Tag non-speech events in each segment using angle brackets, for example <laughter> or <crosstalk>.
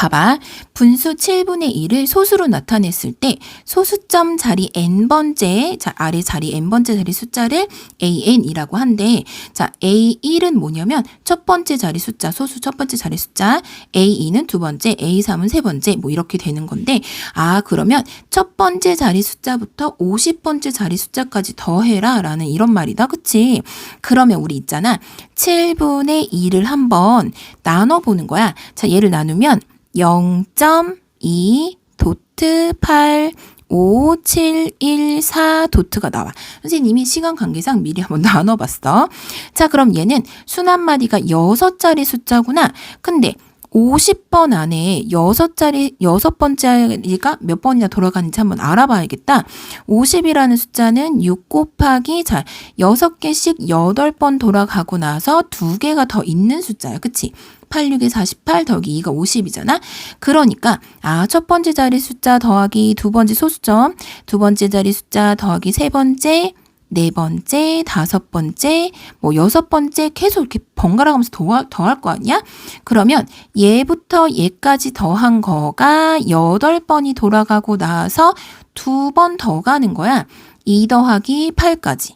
봐봐. 분수 7분의 1을 소수로 나타냈을 때 소수점 자리 n번째, 자, 아래 자리 n번째 자리 숫자를 an이라고 한대. 자, a1은 뭐냐면 첫 번째 자리 숫자, 소수 첫 번째 자리 숫자, a2는 두 번째, a3은 세 번째, 뭐 이렇게 되는 건데, 아, 그러면 첫 번째 자리 숫자부터 50번째 자리 숫자까지 더해라 라는 이런 말이다. 그치? 그러면 우리 있잖아. 7분의 2를 한번 나눠보는 거야. 자, 얘를 나누면 0.2 도트 8 5, 7, 1, 4 도트가 나와. 선생님이 시간 관계상 미리 한번 <laughs> 나눠봤어. 자, 그럼 얘는 순 한 마디가 6자리 숫자구나. 근데 50번 안에 6자리, 6번째가 몇 번이나 돌아가는지 한번 알아봐야겠다. 50이라는 숫자는 6 곱하기, 자, 6개씩 8번 돌아가고 나서 2개가 더 있는 숫자야. 그치? 8, 6에 48 더하기 2가 50이잖아. 그러니까 아, 첫 번째 자리 숫자 더하기 두 번째 소수점, 두 번째 자리 숫자 더하기 세 번째, 네 번째, 다섯 번째, 뭐 여섯 번째 계속 이렇게 번갈아 가면서 더할, 거 아니야? 그러면 얘부터 얘까지 더한 거가 여덟 번이 돌아가고 나서 두 번 더 가는 거야. 2 더하기 8까지.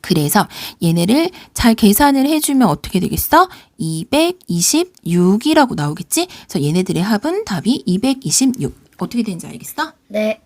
그래서 얘네를 잘 계산을 해주면 어떻게 되겠어? 226이라고 나오겠지? 그래서 얘네들의 합은 답이 226. 어떻게 되는지 알겠어? 네.